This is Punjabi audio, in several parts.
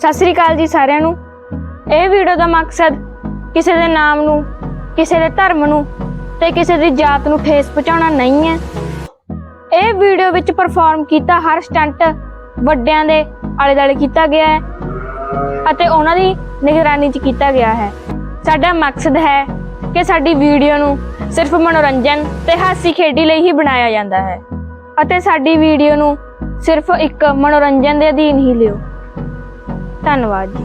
ਸਤਿ ਸ੍ਰੀ ਅਕਾਲ ਜੀ ਸਾਰਿਆਂ ਨੂੰ। ਇਹ ਵੀਡੀਓ ਦਾ ਮਕਸਦ ਕਿਸੇ ਦੇ ਨਾਮ ਨੂੰ, ਕਿਸੇ ਦੇ ਧਰਮ ਨੂੰ ਤੇ ਕਿਸੇ ਦੀ ਜਾਤ ਨੂੰ ਠੇਸ ਪਹੁੰਚਾਉਣਾ ਨਹੀਂ ਹੈ। ਇਹ ਵੀਡੀਓ ਵਿੱਚ ਪਰਫਾਰਮ ਕੀਤਾ ਹਰ ਸਟੰਟ ਵੱਡਿਆਂ ਦੇ ਆਲੇ ਦੁਆਲੇ ਕੀਤਾ ਗਿਆ ਹੈ ਅਤੇ ਉਹਨਾਂ ਦੀ ਨਿਗਰਾਨੀ 'ਚ ਕੀਤਾ ਗਿਆ ਹੈ। ਸਾਡਾ ਮਕਸਦ ਹੈ ਕਿ ਸਾਡੀ ਵੀਡੀਓ ਨੂੰ ਸਿਰਫ ਮਨੋਰੰਜਨ ਤੇ ਹਾਸੀ ਖੇਡੀ ਲਈ ਹੀ ਬਣਾਇਆ ਜਾਂਦਾ ਹੈ ਅਤੇ ਸਾਡੀ ਵੀਡੀਓ ਨੂੰ ਸਿਰਫ ਇੱਕ ਮਨੋਰੰਜਨ ਦੇ ਅਧੀਨ ਹੀ ਲਿਓ। ਧੰਨਵਾਦ ਜੀ।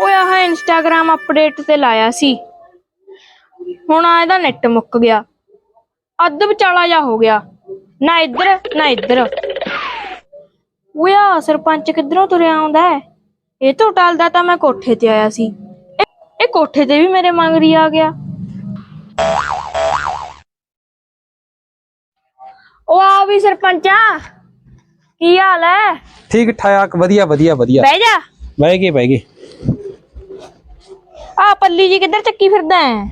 ਓਏ ਆਹ ਇੰਸਟਾਗ੍ਰam ਅਪਡੇਟ ਤੇ ਲਾਇਆ ਸੀ। ਹੁਣ ਆ ਇਹਦਾ ਨੈਟ ਮੁੱਕ ਗਿਆ। ਅੱਧ ਵਿਚਾਲਾ ਜਾ ਹੋ ਗਿਆ। ਨਾ ਇੱਧਰ ਨਾ ਇੱਧਰ। ਓਏ ਆ ਸਰਪੰਚ ਕਿੱਧਰੋਂ ਤੁਰਿਆ ਆਉਂਦਾ ਹੈ? ਇਹ ਤੋਂ ਟਲਦਾ ਤਾਂ ਮੈਂ ਕੋਠੇ ਤੇ ਆਇਆ ਸੀ। ਇਹ- ਕੋਠੇ ਤੇ ਵੀ ਮੇਰੇ ਮੰਗਰੀ ਆ ਗਿਆ। ਉਹ ਆ ਵੀ ਸਰਪੰਚਾ। ਕੀ ਹਾਲ ਹੈ? ਠੀਕ ਠਾਕ ਵਧੀਆ ਵਧੀਆ ਵਧੀਆ। ਬਹਿ ਜਾ। ਬਹਿ ਗਏ ਬਹਿ ਗਏ। ਆ ਪੱਲੀ ਜੀ ਕਿੱਧਰ ਚੱਕੀ ਫਿਰਦਾ ਹੈ?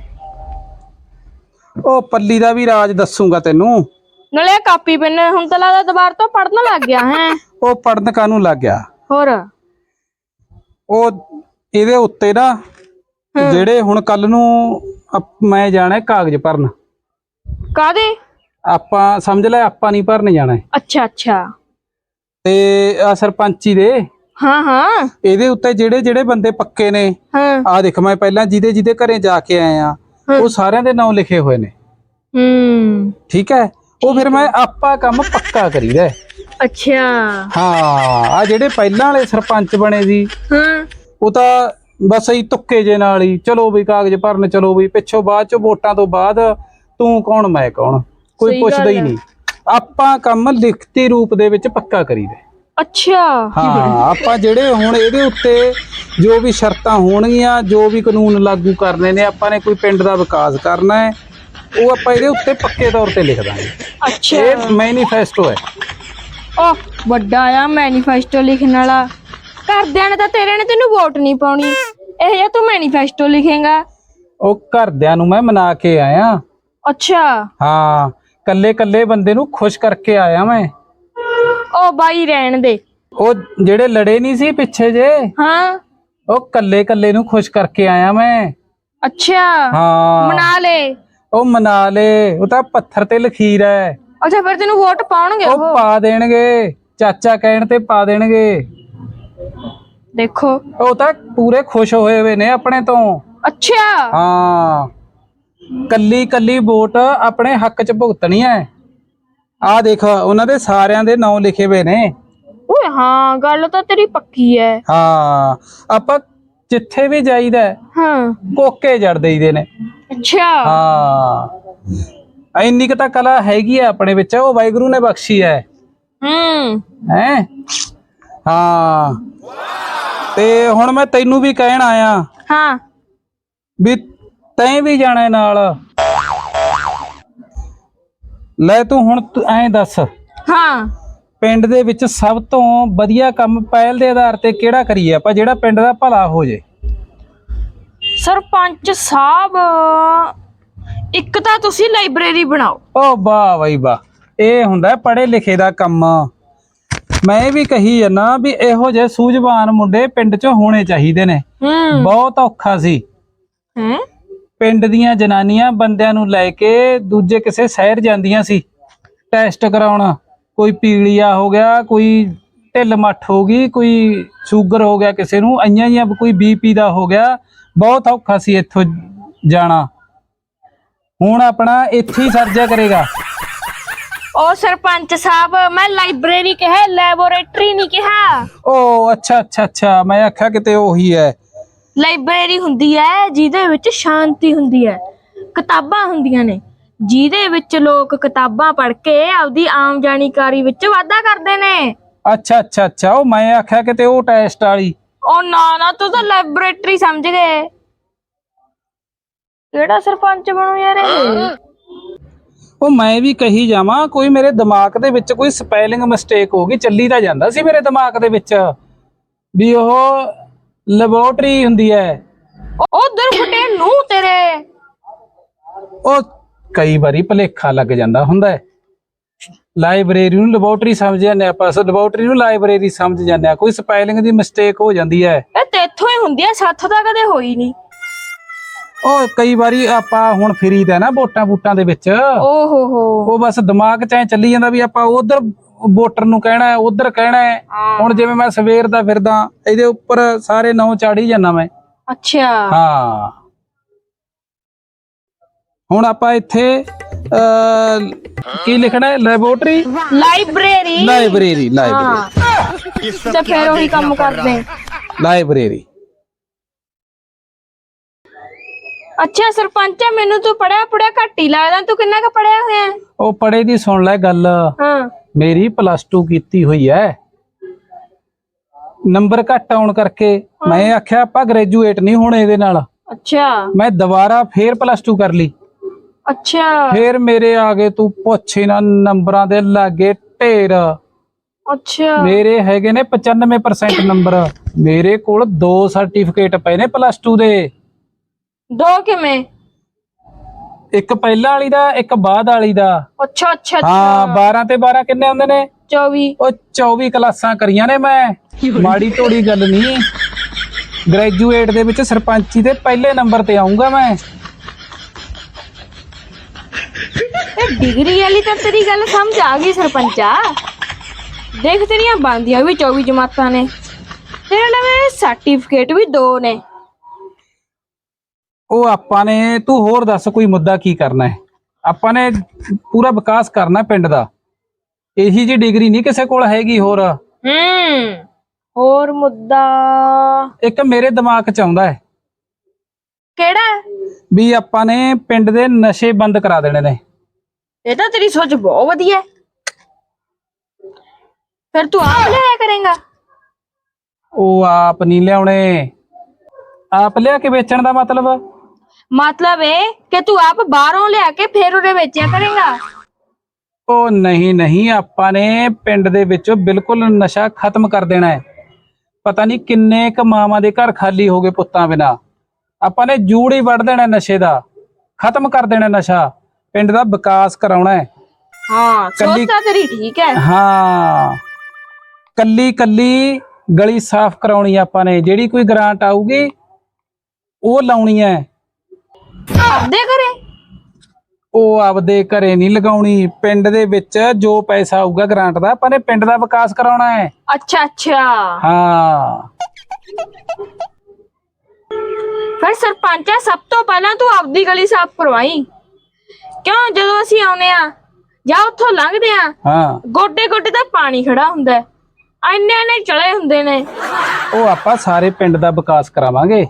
ਉਹ ਪੱਲੀ ਦਾ ਵੀ ਰਾਜ ਦੱਸੂਗਾ ਤੈਨੂੰ। ਨਾਲੇ ਕਾਪੀ ਪੈਨ ਹੁਣ ਤਾਂ ਲੱਗਦਾ ਦੁਬਾਰ ਤੋਂ ਪੜਨ ਲੱਗ ਗਿਆ ਹੈ। ਉਹ ਪੜਨ ਕਾਨੂੰ ਲੱਗ ਗਿਆ? ਹੋਰ? ਉਹ ਇਹਦੇ ਉੱਤੇ ਨਾ ਜਿਹੜੇ ਹੁਣ ਕੱਲ ਨੂੰ ਅਪ- ਮੈਂ ਜਾਣਾ ਹੈ ਕਾਗਜ਼ ਭਰਨ। ਕਾਦੇ ਆਪਾਂ ਸਮਝ ਲੈ ਆਪਾਂ ਨਹੀਂ ਭਰਨ ਜਾਣਾ। ਹੈ। ਅੱਛਾ ਅੱਛਾ। ਤੇ ਆ ਸਰਪੰਚੀ ਦੇ। ਹਾਂ ਹਾਂ। ਇਹਦੇ ਉੱਤੇ ਜਿਹੜੇ ਜਿਹੜੇ ਬੰਦੇ ਪੱਕੇ ਨੇ ਹਾਂ। ਆ ਦੇਖ ਮੈਂ ਪਹਿਲਾਂ ਜਿਹਦੇ ਜਿਹਦੇ ਘਰੇ ਜਾ ਕੇ ਆਏ ਆ ਉਹ ਸਾਰਿਆਂ ਦੇ ਨਾਮ ਲਿਖੇ ਹੋਏ ਨੇ। ਹੂੰ। ਠੀਕ ਹੈ? ਉਹ ਫਿਰ ਮੈਂ ਆਪਾਂ ਕੰਮ ਪੱਕਾ ਕਰੀਦਾ। ਅੱਛਾ। ਹਾਂ ਆ ਜਿਹੜੇ ਪਹਿਲਾਂ ਵਾਲੇ ਸਰਪੰਚ ਬਣੇ ਸੀ ਹਾਂ। ਉਹ ਤਾਂ ਬਸ ਹੀ ਤੁੱਕੇ ਜੇ ਨਾਲ ਹੀ ਚਲੋ ਵੀ ਕਾਗਜ਼ ਭਰਨ ਚਲੋ ਵੀ ਪਿੱਛੋਂ ਬਾਅਦ ਚ ਵੋਟਾਂ ਤੋਂ ਬਾਅਦ ਤੂੰ ਕੌਣ ਮੈਂ ਕੌਣ? ਕੋਈ ਪੁੱਛਦਾ ਹੈ। ਨਹੀਂ। ਆਪਾਂ ਕੰਮ ਲਿਖਤੀ ਰੂਪ ਦੇ ਵਿੱਚ ਪੱਕਾ ਕਰੀਦਾ ਅੱਛਾ। ਹਾਂ ਆਪਾਂ ਜਿਹੜੇ ਹੁਣ ਇਹਦੇ ਉੱਤੇ ਜੋ ਵੀ ਸ਼ਰਤਾਂ ਹੋਣਗੀਆਂ ਜੋ ਵੀ ਕਾਨੂੰਨ ਲਾਗੂ ਕਰਨੇ ਨੇ ਆਪਾਂ ਨੇ ਕੋਈ ਪਿੰਡ ਦਾ ਵਿਕਾਸ ਕਰਨਾ ਹੈ ਉਹ ਆਪਾਂ ਇਹਦੇ ਉੱਤੇ ਪੱਕੇ ਤੌਰ ਤੇ ਲਿਖ ਦਾਂਗੇ। ਅੱਛਾ। ਇਹ ਮੈਨੀਫੈਸਟੋ ਹੈ। ਉਹ ਵੱਡਾ ਆ ਮੈਨੀਫੈਸਟੋ ਲਿਖਣ ਵਾਲਾ। ਘਰਦਿਆਂ ਨੇ ਤਾਂ ਤੇਰੇ ਨੇ ਤੈਨੂੰ ਵੋਟ ਨਹੀਂ ਪਾਉਣੀ। ਇਹ ਜੇ ਤੂੰ ਮੈਨੀਫੈਸਟੋ ਲਿਖੇਗਾ। ਉਹ ਘਰਦਿਆਂ ਨੂੰ ਮੈਂ ਮਨਾ ਕੇ ਆਇਆ। ਅੱਛਾ। ਹਾਂ। ਕੱਲੇ ਕੱਲੇ ਬੰਦੇ ਨੂੰ ਖੁਸ਼ ਕਰਕੇ ਆਇਆ ਮੈਂ। ਉਹ ਬਾਈ ਰਹਿਣ ਦੇ। ਉਹ ਜਿਹੜੇ ਲੜੇ ਨਹੀਂ ਸੀ ਪਿੱਛੇ ਜੇ? ਹਾਂ। ਉਹ ਕੱਲੇ ਕੱਲੇ ਨੂੰ ਖੁਸ਼ ਕਰਕੇ ਆਇਆ ਮੈਂ। ਅੱਛਾ। ਹਾਂ। ਮਨਾ ਲੈ। ਉਹ ਮਨਾ ਲੇ। ਉਹ ਤਾਂ ਪੱਥਰ ਤੇ ਲਖੀਰ ਹੈ ਅੱਛਾ ਫਿਰ ਤੈਨੂੰ ਵੋਟ ਪਾਉਣਗੇ ਉਹ ਉਹ? ਪਾ ਦੇਣਗੇ। ਚਾਚਾ ਕਹਿਣ ਤੇ ਪਾ ਦੇਣਗੇ। ਦੇਖੋ। ਉਹ ਤਾਂ ਪੂਰੇ ਖੁਸ਼ ਹੋਏ ਹੋਏ ਨੇ ਆਪਣੇ ਤੋਂ। ਅੱਛਾ। ਹਾਂ। ਕੱਲੀ ਕੱਲੀ ਵੋਟ ਆਪਣੇ ਹੱਕ 'ਚ ਭੁਗਤਣੀ ਹੈ ਆ ਦੇਖ ਉਹਨਾਂ ਦੇ ਸਾਰਿਆਂ ਦੇ ਨਾਂ ਲਿਖੇ ਹੋਏ ਨੇ। ਓਏ ਹਾਂ ਗੱਲ ਤਾਂ ਤੇਰੀ ਪੱਕੀ ਹੈ ਹਾਂ ਆਪਾਂ ਜਿੱਥੇ ਵੀ ਜਾਈਦਾ ਹੈ, ਹਾਂ। ਕੋਕੇ ਜੜ ਦੇਈਦੇ ਨੇ। ਅੱਛਾ। ਹਾਂ। ਇੰਨੀ ਕੁ ਤਾਂ ਕਲਾ ਹੈਗੀ ਆ ਆਪਣੇ ਵਿੱਚ ਉਹ ਵਾਹਿਗੁਰੂ ਨੇ ਬਖਸ਼ੀ ਹੈ ਹੂੰ। ਹੈ? ਹਾਂ। ਤੇ ਹੁਣ ਮੈਂ ਤੈਨੂੰ ਵੀ ਕਹਿਣ ਆਇਆ ਹਾਂ। ਵੀ ਤੈਂ ਵੀ ਜਾਣਾ ਹੈ ਨਾਲ। ਲੈ ਤੂੰ ਹੁਣ ਤੂੰ ਐਂ ਦੱਸ। ਹਾਂ। ਪਿੰਡ ਦੇ ਵਿੱਚ ਸਭ ਤੋਂ ਵਧੀਆ ਕੰਮ ਪਹਿਲ ਦੇ ਆਧਾਰ ਤੇ ਕਿਹੜਾ ਕਰੀਏ ਆਪਾਂ ਜਿਹੜਾ ਪਿੰਡ ਦਾ ਭਲਾ ਹੋ ਜੇ? ਸਰਪੰਚ ਸਾਹਿਬ ਇੱਕ ਤਾਂ ਤੁਸੀਂ ਲਾਇਬ੍ਰੇਰੀ ਬਣਾਓ। ਓ ਵਾਹ ਬਈ ਵਾਹ ਇਹ ਹੁੰਦਾ ਪੜੇ ਲਿਖੇ ਦਾ ਕੰਮ। ਮੈਂ ਵੀ ਕਹੀ ਜਾਂਦਾ ਵੀ ਇਹੋ ਜਿਹੇ ਸੂਝਵਾਨ ਮੁੰਡੇ ਪਿੰਡ 'ਚ ਹੋਣੇ ਚਾਹੀਦੇ ਨੇ। ਹੂੰ। ਬਹੁਤ ਔਖਾ ਸੀ। ਹੈ? ਪਿੰਡ ਦੀਆਂ ਜਨਾਨੀਆਂ ਬੰਦਿਆਂ ਨੂੰ ਲੈ ਕੇ ਦੂਜੇ ਕਿਸੇ ਸ਼ਹਿਰ ਜਾਂਦੀਆਂ ਸੀ। ਟੈਸਟ ਕਰਾਉਣ ਕੋਈ ਪੀਲੀਆ ਹੋ ਗਿਆ ਕੋਈ ਢਿੱਲ ਮੱਠ ਹੋ ਗਈ ਕੋਈ ਸ਼ੂਗਰ ਹੋ ਗਿਆ ਕਿਸੇ ਨੂੰ ਆਈਆਂ ਜਾਂ ਕੋਈ ਬੀਪੀ ਦਾ ਹੋ ਗਿਆ ਬਹੁਤ ਔਖਾ ਸੀ ਇੱਥੋਂ ਜਾਣਾ। ਹੁਣ ਆਪਣਾ ਇੱਥੇ ਹੀ ਸਰਜਾ ਕਰੇਗਾ। ਉਹ ਸਰਪੰਚ ਸਾਹਿਬ ਮੈਂ ਲਾਇਬ੍ਰੇਰੀ ਕਿਹਾ ਲੈਬੋਰੇਟਰੀ ਨਹੀਂ ਕਿਹਾ। ਓ ਅੱਛਾ ਅੱਛਾ ਅੱਛਾ ਮੈਂ ਆਖਿਆ ਕਿਤੇ ਉਹੀ ਹੈ। ਲਾਇਬ੍ਰੇਰੀ ਹੁੰਦੀ ਹੈ ਜਿਹਦੇ ਵਿੱਚ ਸ਼ਾਂਤੀ ਹੁੰਦੀ ਹੈ। ਕਿਤਾਬਾਂ ਹੁੰਦੀਆਂ ਨੇ ਜਿਹਦੇ ਵਿੱਚ ਲੋਕ ਕਿਤਾਬਾਂ ਪੜ੍ਹ ਕੇ ਆਪਦੀ ਆਮ ਜਾਣਕਾਰੀ ਵਿੱਚ ਵਾਧਾ ਕਰਦੇ ਨੇ। ਅੱਛਾ ਅੱਛਾ ਅੱਛਾ ਉਹ ਮੈਂ ਆਖਿਆ ਕਿਤੇ ਉਹ ਟੈਸਟ ਵਾਲੀ। ਉਹ ਨਾ ਨਾ ਤੂੰ ਤਾਂ ਲੈਬੋਰੇਟਰੀ ਸਮਝ ਗਏ। ਕਿਹੜਾ ਸਰਪੰਚ ਬਣੂ ਯਾਰ ਇਹ? ਉਹ ਮੈਂ ਵੀ ਕਹੀ ਜਾਵਾਂ ਕੋਈ ਮੇਰੇ ਦਿਮਾਗ ਦੇ ਵਿੱਚ ਕੋਈ ਸਪੈਲਿੰਗ ਮਿਸਟੇਕ ਹੋ ਗਈ ਚੱਲੀ ਤਾਂ ਜਾਂਦਾ ਸੀ ਮੇਰੇ ਦਿਮਾਗ ਦੇ ਵਿੱਚ। ਵੀ ਉਹ ਲੈਬੋਰਟਰੀ ਹੁੰਦੀ ਹੈ। ਉਧਰ ਫਟੇ ਨੂੰ ਤੇਰੇ। ਉਹ ਕਈ ਵਾਰੀ ਭਲੇਖਾ ਲੱਗ ਜਾਂਦਾ ਹੁੰਦਾ ਹੈ। ਲਾਇਬ੍ਰੇਰੀ ਨੂੰ ਲੈਬੋਰਟਰੀ ਸਮਝ ਜਾਂਦੇ ਆਪਾਂ। ਸੋ ਲੈਬੋਰਟਰੀ ਨੂੰ ਲਾਇਬ੍ਰੇਰੀ ਸਮਝ ਜਾਂਦੇ ਆ ਕੋਈ ਸਪੈਲਿੰਗ ਦੀ ਮਿਸਟੇਕ ਹੋ ਜਾਂਦੀ ਹੈ। ਇਹ ਤੇਥੋਂ ਹੀ ਹੁੰਦੀ ਆ ਸਾਥੋਂ ਤਾਂ ਕਦੇ ਹੋਈ ਨਹੀਂ। ਉਹ ਕਈ ਵਾਰੀ ਆਪਾਂ ਹੁਣ ਫਰੀਦਾ ਨਾ ਵੋਟਾਂ ਵੋਟਾਂ ਦੇ ਵਿੱਚ। ਓ ਹੋ ਹੋ। ਉਹ ਬਸ ਦਿਮਾਗ 'ਚ ਐ ਚੱਲੀ ਜਾਂਦਾ ਵੀ ਆਪਾਂ ਉਧਰ ਵੋਟਰ ਨੂੰ ਕਹਿਣਾ ਹੈ ਉਧਰ ਕਹਿਣਾ ਹੈ। ਹੁਣ ਜਿਵੇਂ ਮੈਂ ਸਵੇਰ ਦਾ ਫਿਰਦਾ ਇਹਦੇ ਉੱਪਰ ਸਾਰੇ ਨਾਂ ਚਾੜੀ ਜਾਂਦਾ ਮੈਂ। ਅੱਛਾ। ਹਾਂ। ਹੁਣ ਆਪਾਂ ਇੱਥੇ ਕੀ ਲਿਖਣਾ ਹੈ? ਲੈਬੋਰਟਰੀ ਲਾਇਬ੍ਰੇਰੀ ਲਾਇਬ੍ਰੇਰੀ ਲਾਇਬ੍ਰੇਰੀ ਹਾਂ। ਤੇ ਫਿਰ ਉਹੀ ਕੰਮ ਕਰਦੇ। ਲਾਇਬ੍ਰੇਰੀ ਅੱਛਾ ਸਰਪੰਚ ਮੈਨੂੰ ਤੂੰ ਪੜਿਆ ਪੜਿਆ ਘੱਟ ਹੀ ਲੱਗਦਾ। ਤੂੰ ਕਿੰਨਾ ਕੁ ਪੜਿਆ ਹੋਇਆ? ਉਹ ਪੜੇ ਦੀ ਸੁਣ ਲੈ ਗੱਲ। ਹਾਂ। ਮੇਰੀ ਪਲੱਸ 2 ਕੀਤੀ ਹੋਈ ਹੈ। ਨੰਬਰ ਘੱਟ ਆਉਣ ਕਰਕੇ ਮੈਂ ਆਖਿਆ ਆਪਾਂ ਗ੍ਰੈਜੂਏਟ ਨਹੀਂ ਹੋਣੇ ਇਹਦੇ ਨਾਲ। ਅੱਛਾ। ਮੈਂ ਦੁਬਾਰਾ ਫੇਰ ਪਲੱਸ 2 ਕਰ ਲਈ। ਅੱਛਾ। ਫੇਰ ਮੇਰੇ ਆ ਗਏ ਤੂੰ ਪੁੱਛ ਨਾ ਨੰਬਰਾਂ ਦੇ ਲਾਗੇ ਢੇਰ। ਅੱਛਾ। ਮੇਰੇ ਹੈਗੇ ਨੇ 95% ਨੰਬਰ ਮੇਰੇ ਕੋਲ ਦੋ ਸਰਟੀਫਿਕੇਟ ਪਏ ਨੇ ਪਲੱਸ 2 ਦੇ। ਦੋ ਕਿਵੇਂ? ਇੱਕ ਪਹਿਲਾਂ ਵਾਲੀ ਦਾ ਇੱਕ ਬਾਅਦ ਵਾਲੀ ਦਾ। ਅੱਛਾ ਅੱਛਾ ਹਾਂ 12 ਤੇ 12 ਕਿੰਨੇ ਹੁੰਦੇ ਨੇ? 24 ਉਹ 24 ਕਲਾਸਾਂ ਕਰੀਆਂ ਨੇ ਮੈਂ। ਮਾੜੀ ਤੋੜੀ ਗੱਲ ਨਹੀਂ। ਗ੍ਰੈਜੂਏਟ ਦੇ ਵਿੱਚ ਸਰਪੰਚੀ ਦੇ ਪਹਿਲੇ ਨੰਬਰ ਤੇ ਆਉਂਗਾ ਮੈਂ। ਇਹ ਡਿਗਰੀ ਵਾਲੀ ਤਾਂ ਤੇਰੀ ਗੱਲ ਸਮਝ ਆ ਗਈ ਸਰਪੰਚਾ। ਦੇਖ ਤੇਰੀਆਂ ਬੰਦੀਆਂ ਵੀ 24 ਜਮਾਤਾਂ ਨੇ। ਤੇਰੇ ਲਵੇ ਸਰਟੀਫਿਕੇਟ ਵੀ ਦੋ ਨੇ। ਉਹ ਆਪਾਂ ਨੇ ਤੂੰ ਹੋਰ ਦੱਸ ਕੋਈ ਮੁੱਦਾ ਕੀ ਕਰਨਾ ਹੈ? ਆਪਾਂ ਨੇ ਪੂਰਾ ਵਿਕਾਸ ਕਰਨਾ ਪਿੰਡ ਦਾ। ਇਹੀ ਜੀ ਡਿਗਰੀ ਨਹੀਂ ਕਿਸੇ ਕੋਲ ਹੈਗੀ ਹੋਰ। ਹੂੰ ਹੋਰ ਮੁੱਦਾ? ਇੱਕ ਮੇਰੇ ਦਿਮਾਗ 'ਚ ਆਉਂਦਾ ਹੈ। ਕਿਹੜਾ? ਵੀ ਆਪਾਂ ਨੇ ਪਿੰਡ ਦੇ ਨਸ਼ੇ ਬੰਦ ਕਰਾ ਦੇਣੇ ਨੇ। ਇਹ ਤਾਂ ਤੇਰੀ ਸੋਚ ਬਹੁਤ ਵਧੀਆ ਹੈ। ਫਿਰ ਤੂੰ ਆਪ ਲਿਆ ਕਰੇਗਾ? ਉਹ ਆਪ ਨਹੀਂ ਲਿਆਉਣੇ। ਆਪ ਲਿਆ ਕੇ ਵੇਚਣ ਦਾ ਮਤਲਬ? ਮਤਲਬ ਇਹ ਕਿ ਤੂੰ ਆਪ ਬਾਹਰੋਂ ਲਿਆ ਕੇ ਫਿਰ ਉਹਦੇ ਵੇਚਿਆ ਕਰੇਗਾ। ਉਹ ਨਹੀਂ ਨਹੀਂ ਆਪਾਂ ਨੇ ਪਿੰਡ ਦੇ ਵਿੱਚੋਂ ਬਿਲਕੁਲ ਨਸ਼ਾ ਖਤਮ ਕਰ ਦੇਣਾ ਹੈ। ਪਤਾ ਨਹੀਂ ਕਿੰਨੇ ਕ ਮਾਵਾਂ ਦੇ ਘਰ ਖਾਲੀ ਹੋ ਗਏ ਪੁੱਤਾਂ ਬਿਨਾ। ਆਪਾਂ ਨੇ ਜੂੜ ਹੀ ਵੱਢ ਦੇਣਾ ਨਸ਼ੇ ਦਾ ਖਤਮ ਕਰ ਦੇਣਾ ਨਸ਼ਾ ਪਿੰਡ ਦਾ ਵਿਕਾਸ ਕਰਾਉਣਾ ਹੈ। ਹਾਂ ਕੱਲੀ- ਸੋਚ ਤਾਂ ਤੇਰੀ ਠੀਕ ਹੈ। ਹਾਂ ਕੱਲੀ ਕੱਲੀ ਗਲੀ ਸਾਫ਼ ਕਰਾਉਣੀ ਆ ਆਪਾਂ ਨੇ ਜਿਹੜੀ ਕੋਈ ਗ੍ਰਾਂਟ ਆਊਗੀ ਉਹ ਲਾਉਣੀ ਹੈ। ਆਪਦੇ ਘਰੇ? ਉਹ ਆਪਦੇ ਘਰੇ ਨਹੀਂ ਲਗਾਉਣੀ। ਪਿੰਡ ਦੇ ਵਿੱਚ ਜੋ ਪੈਸਾ ਆਊਗਾ ਗ੍ਰਾਂਟ ਦਾ ਆਪਾਂ ਨੇ ਪਿੰਡ ਦਾ ਵਿਕਾਸ ਕਰਾਉਣਾ ਹੈ। ਅੱਛਾ ਅੱਛਾ। ਹਾਂ। ਫਿਰ ਸਰਪੰਚਾ ਸਭ ਤੋਂ ਪਹਿਲਾਂ ਤੂੰ ਆਪਦੀ ਗਲੀ ਸਾਫ਼ ਕਰਵਾਈ। ਕਿਉਂ ਜਦੋਂ ਅਸੀਂ ਆਉਨੇ ਆ ਜਾਂ ਉੱਥੋਂ ਲੰਘਦੇ ਆ ਹਾਂ। ਗੋਡੇ ਗੋਡੇ ਤਾਂ ਪਾਣੀ ਖੜਾ ਹੁੰਦਾ। ਇੰਨੇ ਇੰਨੇ ਚਲੇ ਹੁੰਦੇ ਨੇ। ਉਹ ਆਪਾਂ ਸਾਰੇ ਪਿੰਡ ਦਾ ਵਿਕਾਸ ਕਰਾਵਾਂਗੇ।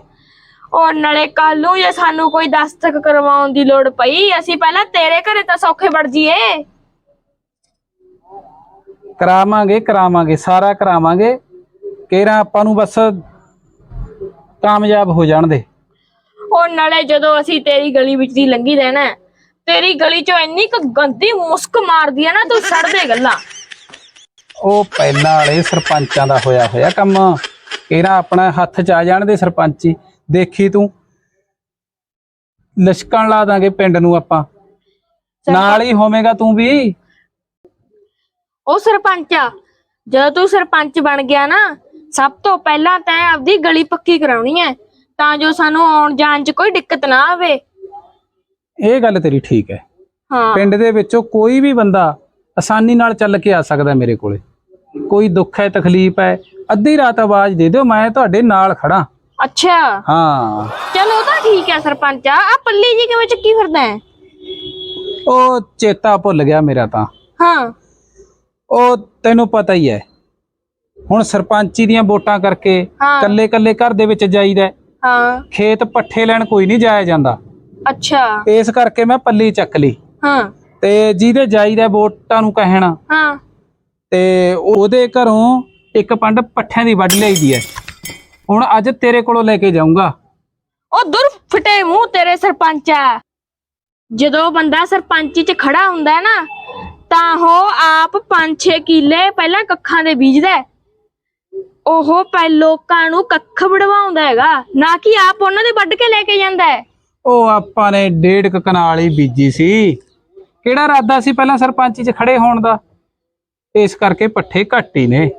ਔਰ ਨਾਲੇ ਕੱਲ ਨੂੰ ਜੇ ਸਾਨੂੰ ਕੋਈ ਦਸਤਕ ਕਰਵਾਉਣ ਦੀ ਲੋੜ ਪਈ ਅਸੀਂ ਪਹਿਲਾਂ ਤੇਰੇ ਘਰੇ ਤਾਂ ਸੌਖੇ ਵੜ ਜੀਏ ਕਰਾਵਾਂਗੇ ਕਰਾਵਾਂਗੇ ਸਾਰਾ ਕਰਾਵਾਂਗੇ। ਕਿਹੜਾ ਆਪਾਂ ਨੂੰ ਬਸ ਕਾਮਯਾਬ ਹੋ ਜਾਣ ਦੇ। ਔਰ ਨਾਲੇ ਜਦੋਂ ਅਸੀਂ ਤੇਰੀ ਗਲੀ ਵਿੱਚ ਦੀ ਦੇ ਨਾ ਤੇਰੀ ਗਲੀ ਚੋਂ ਇੰਨੀ ਕੁ ਗੰਦੀ ਮੁਸਕ ਮਾਰਦੀ ਆ ਨਾ ਤੂੰ ਸੜਦੇ ਗੱਲਾਂ। ਉਹ ਪਹਿਲਾਂ ਵਾਲੇ ਸਰਪੰਚਾਂ ਦਾ ਹੋਇਆ ਹੋਇਆ ਕੰਮ। ਕਿਹੜਾ ਆਪਣਾ ਹੱਥ ਚ ਆ ਜਾਣ ਦੇ ਸਰਪੰਚੀ। ਦੇਖੀ ਤੂੰ? ਲਸ਼ਕਣ ਲਾ ਦਾਂਗੇ ਪਿੰਡ ਨੂੰ ਆਪਾਂ। ਨਾਲ ਹੀ ਹੋਵੇਂਗਾ ਤੂੰ ਵੀ। ਉਹ ਸਰਪੰਚ ਆ ਜਦੋਂ ਤੂੰ ਸਰਪੰਚ ਬਣ ਗਿਆ ਨਾ ਸਭ ਤੋਂ ਪਹਿਲਾਂ ਤੈਂ ਆਪਦੀ ਗਲੀ ਪੱਕੀ ਕਰਾਉਣੀ ਹੈ ਤਾਂ ਜੋ ਸਾਨੂੰ ਆਉਣ ਜਾਣ 'ਚ ਕੋਈ ਦਿੱਕਤ ਨਾ ਆਵੇ। ਇਹ ਗੱਲ ਤੇਰੀ ਠੀਕ ਹੈ ਹਾਂ। ਪਿੰਡ ਦੇ ਵਿੱਚੋਂ ਕੋਈ ਵੀ ਬੰਦਾ ਆਸਾਨੀ ਨਾਲ ਚੱਲ ਕੇ ਆ ਸਕਦਾ ਮੇਰੇ ਕੋਲੇ। ਕੋਈ ਦੁੱਖ ਹੈ ਤਕਲੀਫ ਹੈ ਅੱਧੀ ਰਾਤ ਆਵਾਜ਼ ਦੇ ਦਿਓ ਮੈਂ ਤੁਹਾਡੇ ਨਾਲ ਖੜਾ ਅੱਛਾ। ਹਾਂ। ਚਲੋ ਉਹ ਤਾਂ ਠੀਕ ਹੈ ਸਰਪੰਚ ਆ ਆ ਪੱਲੀ ਜੀ ਕਿਵੇਂ ਚੱਕੀ ਫਿਰਦਾ ਹੈ? ਉਹ ਚੇਤਾ ਭੁੱਲ ਗਿਆ ਮੇਰਾ ਤਾਂ। ਹਾਂ। ਉਹ ਤੈਨੂੰ ਪਤਾ ਹੀ ਹੈ। ਹੁਣ ਸਰਪੰਚੀ ਦੀਆਂ ਵੋਟਾਂ ਕਰਕੇ ਹਾਂ। ਕੱਲੇ ਕੱਲੇ ਘਰ ਦੇ ਵਿੱਚ ਜਾਈਦਾ ਹੈ। ਹਾਂ। ਖੇਤ ਪੱਠੇ ਲੈਣ ਕੋਈ ਨਹੀਂ ਜਾਇਆ ਜਾਂਦਾ। ਅੱਛਾ। ਇਸ ਕਰਕੇ ਮੈਂ ਪੱਲੀ ਚੱਕ ਲਈ। ਹਾਂ। ਤੇ ਜਿਹਦੇ ਜਾਈਦਾ ਵੋਟਾਂ ਨੂੰ ਕਹਿਣਾ। ਹਾਂ। ਤੇ ਉਹਦੇ ਘਰੋਂ ਇੱਕ ਪੰਡ ਪੱਠਿਆਂ ਦੀ ਵੱਢ ਲਈਦੀ ਹੈ। ਹੁਣ ਅੱਜ ਤੇਰੇ ਕੋਲੋਂ ਲੈ ਕੇ ਜਾਊਂਗਾ। ਉਹ ਦੁਰ ਫਟੇ ਮੂੰਹ ਤੇਰੇ ਸਰਪੰਚਾ ਜਦੋਂ ਬੰਦਾ ਸਰਪੰਚੀ 'ਚ ਖੜਾ ਹੁੰਦਾ ਹੈ ਨਾ ਤਾਂ ਉਹ ਆਪ 5-6 ਕਿੱਲੇ ਪਹਿਲਾਂ ਕੱਖਾਂ ਦੇ ਬੀਜਦਾ ਹੈ। ਉਹ ਪਹਿ ਲੋਕਾਂ ਨੂੰ ਕੱਖ ਵੜਵਾਉਂਦਾ ਹੈਗਾ ਨਾ ਕਿ ਆਪ ਉਹਨਾਂ ਦੇ ਵੱਢ ਕੇ ਲੈ ਕੇ ਜਾਂਦਾ ਹੈ। ਉਹ ਆਪਾਂ ਨੇ ਡੇਢ ਕੁ ਕਨਾਲ ਹੀ ਬੀਜੀ ਸੀ। ਕਿਹੜਾ ਇਰਾਦਾ ਸੀ ਪਹਿਲਾਂ ਸਰਪੰਚੀ 'ਚ ਖੜੇ ਹੋਣ ਦਾ? ਇਸ ਕਰਕੇ ਪੱਠੇ ਘੱਟ ਹੀ ਨੇ।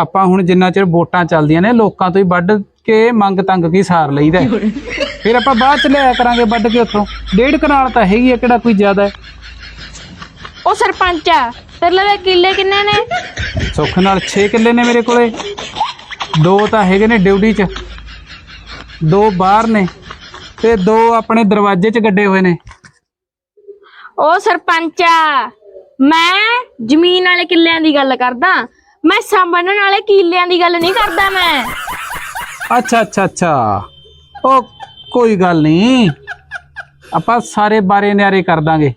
ਆਪਾਂ ਹੁਣ ਜਿੰਨਾ ਚਿਰ ਵੋਟਾਂ ਚੱਲਦੀਆਂ ਨੇ ਲੋਕਾਂ ਤੋਂ ਹੀ ਵੱਢ ਕੇ ਮੰਗ ਤੰਗ ਕੀ ਸਾਰ ਲਈਦਾ। ਫਿਰ ਆਪਾਂ ਬਾਅਦ ਚ ਲਿਆ ਕਰਾਂਗੇ ਵੱਢ ਕੇ ਉੱਥੋਂ। ਡੇਢ ਕਨਾਲ ਤਾਂ ਹੈਗੀ ਆ ਕਿਹੜਾ ਕੋਈ ਜ਼ਿਆਦਾ ਹੈ। ਉਹ ਸਰਪੰਚ ਆ ਤੇਰੇ ਲਵੇ ਕਿੱਲੇ ਕਿੰਨੇ ਨੇ? ਸੁੱਖ ਨਾਲ 6 ਕਿੱਲੇ ਨੇ ਮੇਰੇ ਕੋਲੇ। ਦੋ ਤਾਂ ਹੈਗੇ ਨੇ ਡਿਊਟੀ 'ਚ ਦੋ ਬਾਹਰ ਨੇ ਤੇ ਦੋ ਆਪਣੇ ਦਰਵਾਜ਼ੇ 'ਚ ਗੱਡੇ ਹੋਏ ਨੇ। ਉਹ ਸਰਪੰਚ ਆ ਮੈਂ ਜ਼ਮੀਨ ਵਾਲੇ ਕਿੱਲਿਆਂ ਦੀ ਗੱਲ ਕਰਦਾ। ਮੈਂ ਸਾਂਭਣ ਵਾਲੇ ਕਿੱਲਿਆਂ ਦੀ ਗੱਲ ਨਹੀਂ ਕਰਦਾ ਮੈਂ। ਅੱਛਾ ਅੱਛਾ ਅੱਛਾ। ਉਹ ਕੋਈ ਗੱਲ ਨਹੀਂ। ਆਪਾਂ ਸਾਰੇ ਬਾਰੇ ਨਿਆਰੇ ਕਰ ਦਾਂਗੇ।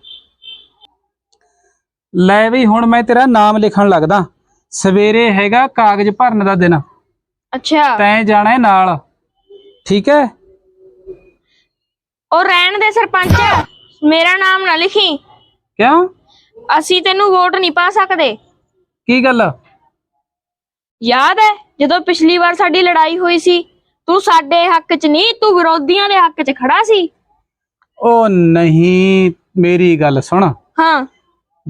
ਲੈ ਵੀ ਹੁਣ ਮੈਂ ਤੇਰਾ ਨਾਮ ਲਿਖਣ ਲੱਗਦਾ। ਸਵੇਰੇ ਹੈਗਾ ਕਾਗਜ਼ ਭਰਨ ਦਾ ਦਿਨ। ਅੱਛਾ। ਤੈਂ ਜਾਣਾ ਹੈ ਨਾਲ। ਠੀਕ ਹੈ ਉਹ ਰਹਿਣ ਦੇ ਸਰਪੰਚ। ਮੇਰਾ ਨਾਮ ਨਾ ਲਿਖੀ। ਕਿਉਂ? ਅਸੀਂ ਤੈਨੂੰ ਵੋਟ ਨਹੀਂ ਪਾ ਸਕਦੇ। ਕੀ ਗੱਲ? ਯਾਦ ਹੈ ਜਦੋਂ ਪਿਛਲੀ ਵਾਰ ਸਾਡੀ ਲੜਾਈ ਹੋਈ ਸੀ? ਤੂੰ ਸਾਡੇ ਹੱਕ 'ਚ ਨਹੀਂ ਤੂੰ ਵਿਰੋਧੀਆਂ ਦੇ ਹੱਕ 'ਚ ਖੜਾ ਸੀ? ਉਹ ਨਹੀਂ ਮੇਰੀ ਗੱਲ ਸੁਣ। ਹਾਂ।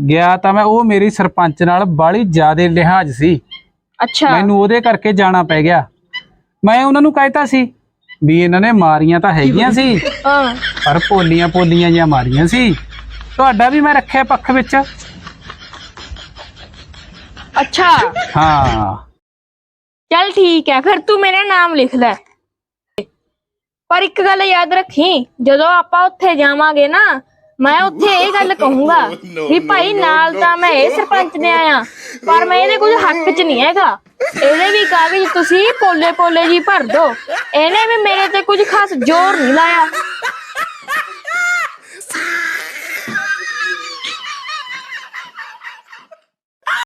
ਗਿਆ ਤਾਂ ਮੈਂ ਉਹ ਮੇਰੀ ਸਰਪੰਚ ਨਾਲ ਬਾਲੀ ਜ਼ਿਆਦੇ ਲਿਹਾਜ਼ ਸੀ। ਅੱਛਾ। ਮੈਨੂੰ ਉਹਦੇ ਕਰਕੇ ਜਾਣਾ ਪੈ ਗਿਆ। ਮੈਂ ਉਹਨਾਂ ਨੂੰ ਕਹਿਤਾ ਸੀ ਵੀ ਇਹਨਾਂ ਨੇ ਮਾਰੀਆਂ ਤਾਂ ਹੈਗੀਆਂ ਸੀ ਹਾਂ। ਪਰ ਪੋਲੀਆਂ ਪੋਲੀਆਂ ਜਾਂ ਮਾਰੀਆਂ ਸੀ। ਤੁਹਾਡਾ ਵੀ ਮੈਂ ਰੱਖਿਆ ਪੱਖ ਵਿੱਚ। ਅੱਛਾ। ਹਾਂ। ਚੱਲ ਠੀਕ ਹੈ ਫਿਰ ਤੂੰ ਮੇਰਾ ਨਾਮ ਲਿਖ ਲੈ। ਪਰ ਇੱਕ ਗੱਲ ਯਾਦ ਰੱਖੀ ਜਦੋਂ ਆਪਾਂ ਉੱਥੇ ਜਾਵਾਂਗੇ ਨਾ ਮੈਂ ਉੱਥੇ ਇਹ ਗੱਲ ਕਹੂੰਗਾ ਵੀ ਭਾਈ ਨਾਲ ਤਾਂ ਮੈਂ ਇਹ ਸਰਪੰਚ ਨੇ ਆਇਆ ਪਰ ਮੈਂ ਇਹਦੇ ਕੁਝ ਹੱਕ 'ਚ ਨਹੀਂ ਹੈਗਾ। ਇਹਦੇ ਵੀ ਕਾਗਜ਼ ਤੁਸੀਂ ਪੋਲੇ ਪੋਲੇ ਜੀ ਭਰ ਦੋ। ਇਹਨੇ ਵੀ ਮੇਰੇ ਤੇ ਕੁਝ ਖਾਸ ਜ਼ੋਰ ਨਹੀਂ ਲਾਇਆ।